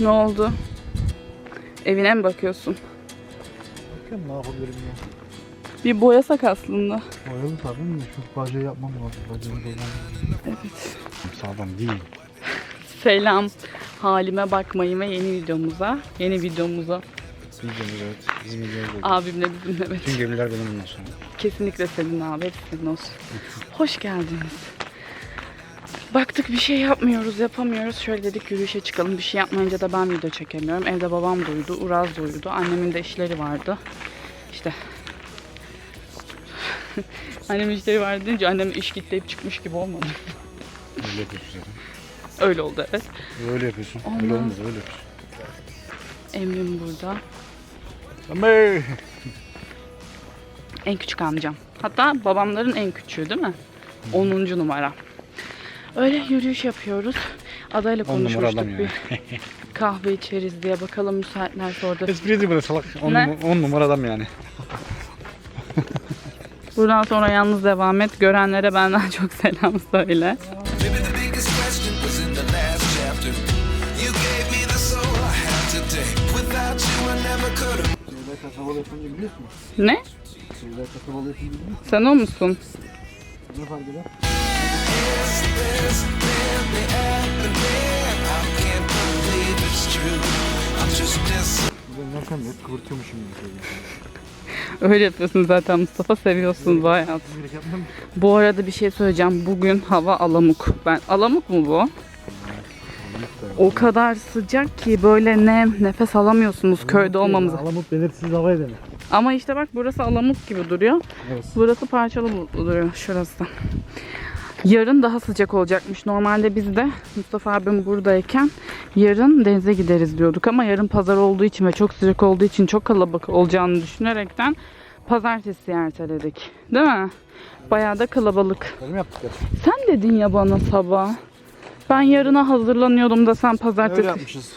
Ne oldu? Evine mi bakıyorsun? Bakıyorum ne yapabilirim ya. Bir boyasak aslında. Boyalı tabii mi? Şu bacayı yapmam lazım. Bacayı lazım. Evet. Sağlam değil. Selam. Halime bakmayın ve yeni videomuza. Yeni videomuza. Videomuz evet. Bizim videomuz oldu. Abimle bizimle evet. Tüm gemiler benim bundan sonra. Kesinlikle senin abi. Hep senin olsun. Hoş geldiniz. Baktık bir şey yapmıyoruz, yapamıyoruz. Şöyle dedik yürüyüşe çıkalım. Bir şey yapmayınca da ben video çekemiyorum. Evde babam duydu, Uraz duydu. Annemin de işleri vardı. İşte. Annemin işleri vardı deyince annem iş kitleyip çıkmış gibi olmadı. Öyle yapıyorsun. Öyle oldu evet. Öyle yapıyorsun. Olmaz. Öyle olmaz öyle yapıyorsun. Emrim burada. Ömer. En küçük amcam. Hatta babamların en küçüğü değil mi? 10. numara. Öyle yürüyüş yapıyoruz. Adayla On numara konuşmuştuk adam bir kahve içeriz diye bakalım müsaitlerse orada. Espriydi böyle salak. On, Ne? num- on numara adam yani. Buradan sonra yalnız devam et. Görenlere benden çok selam söyle. Maybe the biggest question was in the last chapter. You gave me the soul I have today. Without you, I never could have. Şeyler kasabalı yapınca biliyor musun? Ne? Sen o musun? Ne fark eder? Is this really happening? I can't believe it's true. I'm just as Ben yerken de hep kıvırtıyormuşum gibi. Öyle yapıyorsun zaten Mustafa. Seviyorsun yapmam. Bu arada bir şey söyleyeceğim. Bugün hava alamuk. Ben alamuk mu bu? O kadar sıcak ki böyle nem, nefes alamıyorsunuz köyde olmamıza. Alamut belirsiz havaya denir. Ama işte bak burası alamut gibi duruyor. Evet. Burası parçalı duruyor şurası. Yarın daha sıcak olacakmış. Normalde biz de Mustafa abim buradayken yarın denize gideriz diyorduk ama yarın pazar olduğu için ve çok sıcak olduğu için çok kalabalık olacağını düşünerekten pazartesi erteledik. Değil mi? Bayağı da kalabalık. Öyle yaptık ya? Sen dedin ya bana sabah. Ben yarına hazırlanıyordum da sen Öyle pazartesi. yapmışız.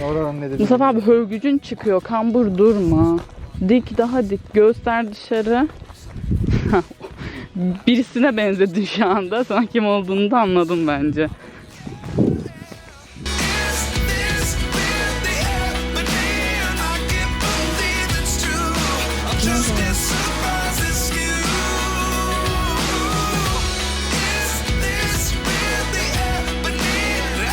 Yavrular ne dedi? Mustafa abi hörgücün çıkıyor. Kambur durma. Dik daha dik. Göster dışarı. Birisine benzedin şu anda. Sana kim olduğunu da anladım bence.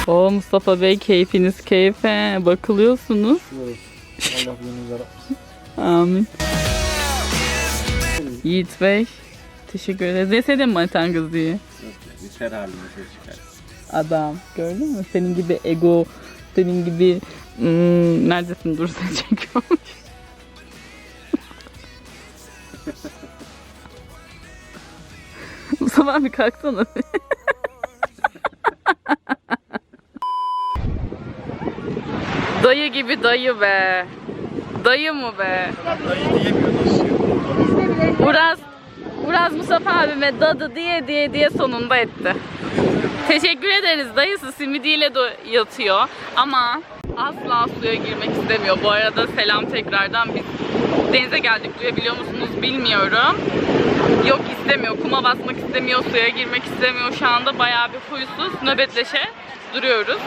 O Mustafa Bey keyfiniz keyfe. Bakılıyorsunuz. Allah. Amin. Yiğit Bey. Teşekkür ederiz. Deseydin manitan kız diye. Biter halinde ses çıkar. Adam. Gördün mü? Senin gibi ego, senin gibi hmm, neredesin dur sen çekiyormuş. Mustafa abi kalksana. dayı gibi dayı be. Dayı mı be? Uraz, Uraz Mustafa abime dadı diye diye diye sonunda etti. Teşekkür ederiz. Dayısı simidiyle do- yatıyor ama asla suya girmek istemiyor. Bu arada selam tekrardan. Biz denize geldik. Duyabiliyor musunuz bilmiyorum. Yok istemiyor. Kuma basmak istemiyor. Suya girmek istemiyor. Şu anda bayağı bir huysuz. Nöbetleşe duruyoruz.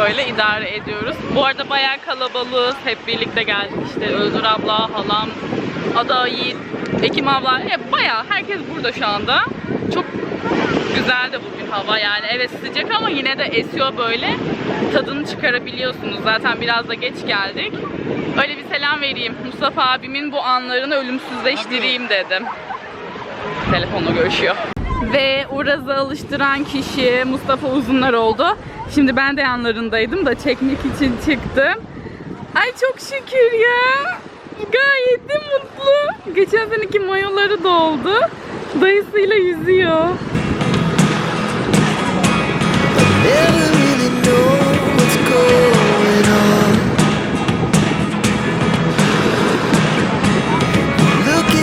Böyle idare ediyoruz. Bu arada bayağı kalabalığız. Hep birlikte geldik. İşte Özür abla, halam, Ada, Yiğit, Ekim abla. Hep bayağı herkes burada şu anda. Çok güzel de bugün hava yani. Evet sıcak ama yine de esiyor böyle. Tadını çıkarabiliyorsunuz. Zaten biraz da geç geldik. Öyle bir selam vereyim. Mustafa abimin bu anlarını ölümsüzleştireyim dedim. Telefonla görüşüyor. Ve Uraz'ı alıştıran kişi Mustafa Uzunlar oldu. Şimdi ben de yanlarındaydım da çekmek için çıktım. Ay çok şükür ya gayet de mutlu. Geçen seneki mayoları doldu dayısıyla yüzüyor. Never really know what's going on. Look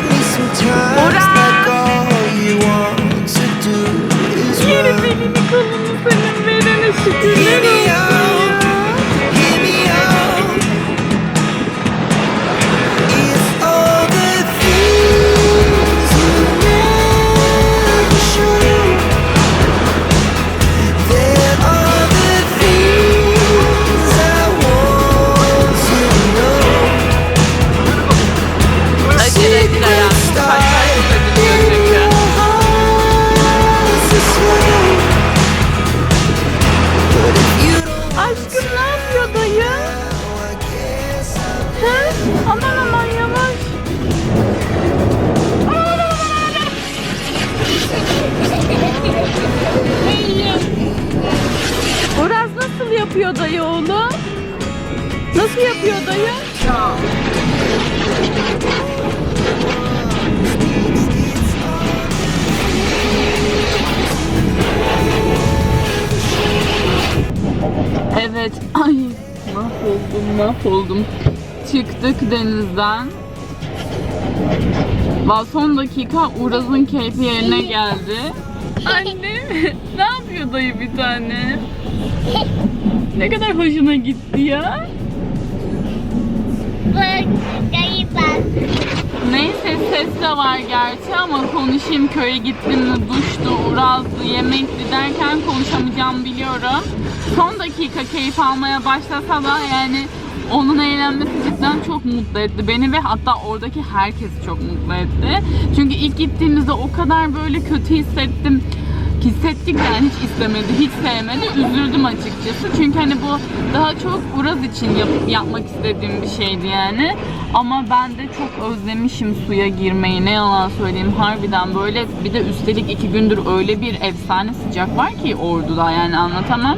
yapıyor dayı oğlum? Nasıl yapıyor dayı? Evet. Ay mahvoldum mahvoldum. Çıktık denizden. Valla son dakika Uraz'ın keyfi yerine geldi. Anne ne yapıyor dayı bir tane? Ne kadar hoşuna gitti ya. Neyse ses de var gerçi ama konuşayım köye gittim mi duştu, urazdı, yemekti derken konuşamayacağım biliyorum. Son dakika keyif almaya başlasa da yani onun eğlenmesi cidden çok mutlu etti beni ve hatta oradaki herkesi çok mutlu etti. Çünkü ilk gittiğimizde o kadar böyle kötü hissettim. Hissettik yani hiç istemedi, hiç sevmedi. Üzüldüm açıkçası. Çünkü hani bu daha çok Uraz için yap- yapmak istediğim bir şeydi yani. Ama ben de çok özlemişim suya girmeyi. Ne yalan söyleyeyim harbiden böyle. Bir de üstelik iki gündür öyle bir efsane sıcak var ki orduda yani anlatamam.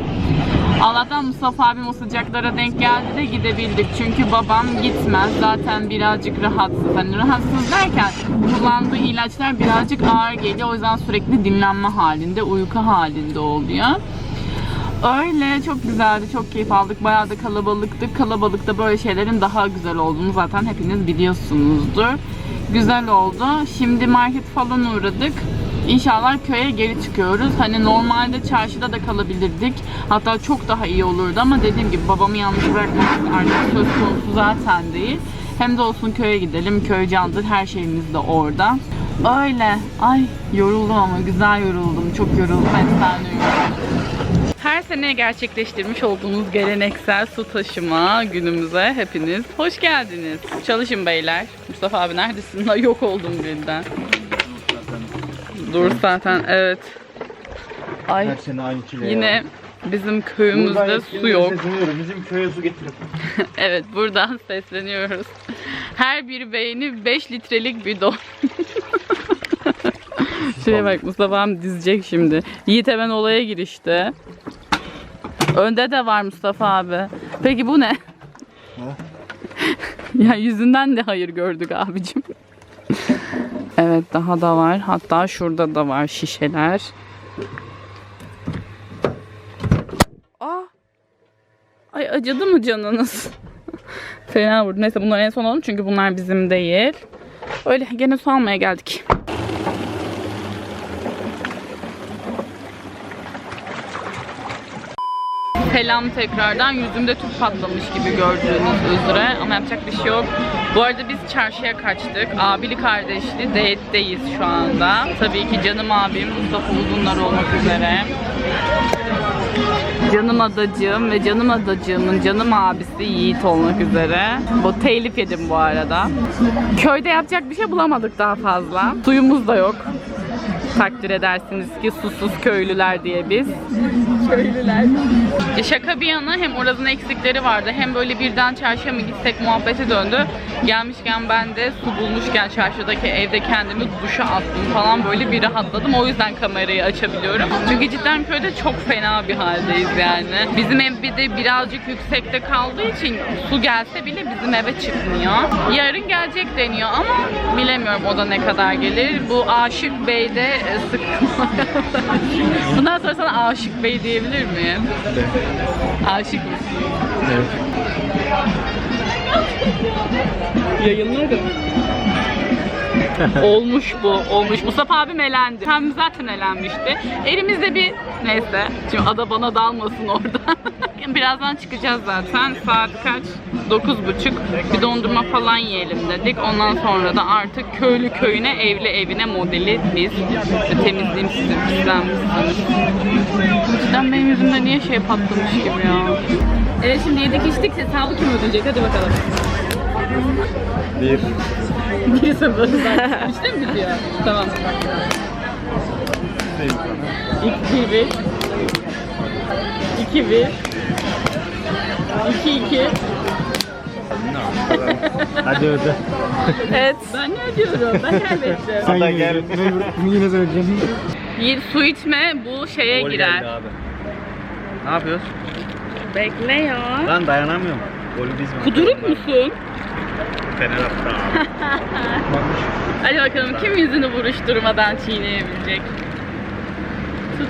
Allah'tan Mustafa abim o sıcaklara denk geldi de gidebildik. Çünkü babam gitmez. Zaten birazcık rahatsız. Hani rahatsız derken kullandığı ilaçlar birazcık ağır geliyor. O yüzden sürekli dinlenme halinde, uyku halinde oluyor. Öyle çok güzeldi, çok keyif aldık. Bayağı da kalabalıktık. Kalabalıkta böyle şeylerin daha güzel olduğunu zaten hepiniz biliyorsunuzdur. Güzel oldu. Şimdi market falan uğradık. İnşallah köye geri çıkıyoruz. Hani normalde çarşıda da kalabilirdik. Hatta çok daha iyi olurdu ama dediğim gibi babamı yalnız bırakmak artık söz konusu zaten değil. Hem de olsun köye gidelim. Köy candır. Her şeyimiz de orada. Öyle. Ay yoruldum ama güzel yoruldum. Çok yoruldum. Efsane yoruldum. Her sene gerçekleştirmiş olduğumuz geleneksel su taşıma günümüze hepiniz hoş geldiniz. Çalışın beyler. Mustafa abi neredesin? Yok oldum birden. Dur zaten evet. Ay Her sene aynı çile yine ya. bizim köyümüzde su yok. Bizim köye su getirin. Evet buradan sesleniyoruz. Her bir beğeni 5 litrelik bidon. Şuraya bak Mustafa'm dizecek şimdi. Yiğit hemen olaya girişti. Önde de var Mustafa abi. Peki bu ne? ya yüzünden de hayır gördük abicim. Evet daha da var. Hatta şurada da var şişeler. Aa! Ay acıdı mı canınız? Fena vurdu. Neyse bunları en son alalım çünkü bunlar bizim değil. Öyle gene su almaya geldik. Selam tekrardan. Yüzümde tüp patlamış gibi gördüğünüz üzere ama yapacak bir şey yok. Bu arada biz çarşıya kaçtık. Abili kardeşli date'deyiz şu anda. Tabii ki canım abim Mustafa Uzunlar olmak üzere. Canım adacığım ve canım adacığımın canım abisi Yiğit olmak üzere. Bu telif yedim bu arada. Köyde yapacak bir şey bulamadık daha fazla. Suyumuz da yok. Takdir edersiniz ki susuz köylüler diye biz. Köylüler. Şaka bir yana hem Uraz'ın eksikleri vardı hem böyle birden çarşıya mı gitsek muhabbete döndü. Gelmişken ben de su bulmuşken çarşıdaki evde kendimi duşa attım falan böyle bir rahatladım. O yüzden kamerayı açabiliyorum. Çünkü cidden köyde çok fena bir haldeyiz yani. Bizim ev bir de birazcık yüksekte kaldığı için su gelse bile bizim eve çıkmıyor. Yarın gelecek deniyor ama bilemiyorum o da ne kadar gelir. Bu Aşık Bey de e, sıkıntı. Bundan sonra sana Aşık Bey diyebilir miyim? Aşık mısın? Evet. Yayınlarım. olmuş bu, olmuş. Mustafa abim elendi. Hem zaten elenmişti. Elimizde bir, neyse. Şimdi ada bana dalmasın orada. Birazdan çıkacağız zaten. Saat kaç? 9.30. Bir dondurma falan yiyelim dedik. Ondan sonra da artık köylü köyüne, evli evine modeli biz. Temizliğim sizin pislenmişsiniz. Cidden benim yüzümde niye şey patlamış gibi ya. Evet şimdi yedik içtik. Hesabı kim ödeyecek? Hadi bakalım. Bir. 1-0. İşte mi bitiyor? Tamam. 2-1 2-1 2-2 Hadi öde. Evet. Ben ne ödüyorum? Ben kaybettim. Sen gel. Bunu yine sen ödeyeceksin. Yiğit su içme bu şeye girer. abi. Ne yapıyoruz? Bekle ya. Ben dayanamıyorum. Golü biz mi? Kuduruk musun? Fener attı Hadi bakalım kim yüzünü buruşturmadan çiğneyebilecek? Tut.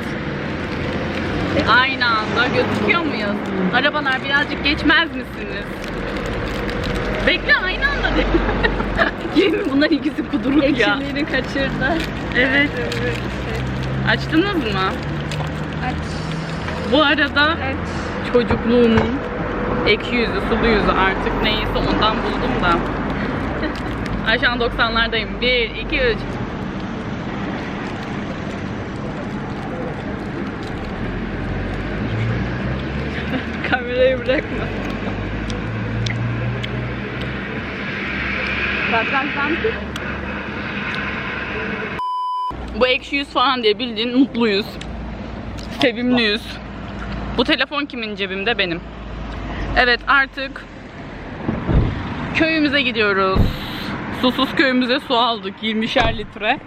Aynı anda gözüküyor muyuz? Arabalar birazcık geçmez misiniz? Bekle aynı anda de. Yemin bunlar ikisi kuduruk ya. Ekşiliğini kaçırdı. Evet. Açtınız mı? Aç. Bu arada Aç. çocukluğumun ekşi yüzü, sulu yüzü artık neyse ondan buldum da. Ay şu an 90'lardayım. 1, 2, 3. Kamerayı bırakma. Bak bak. Bu ekşi yüz falan diye bildiğin mutluyuz. Sevimliyiz. Bu telefon kimin cebimde? Benim. Evet artık köyümüze gidiyoruz. Susuz köyümüze su aldık 20'şer litre.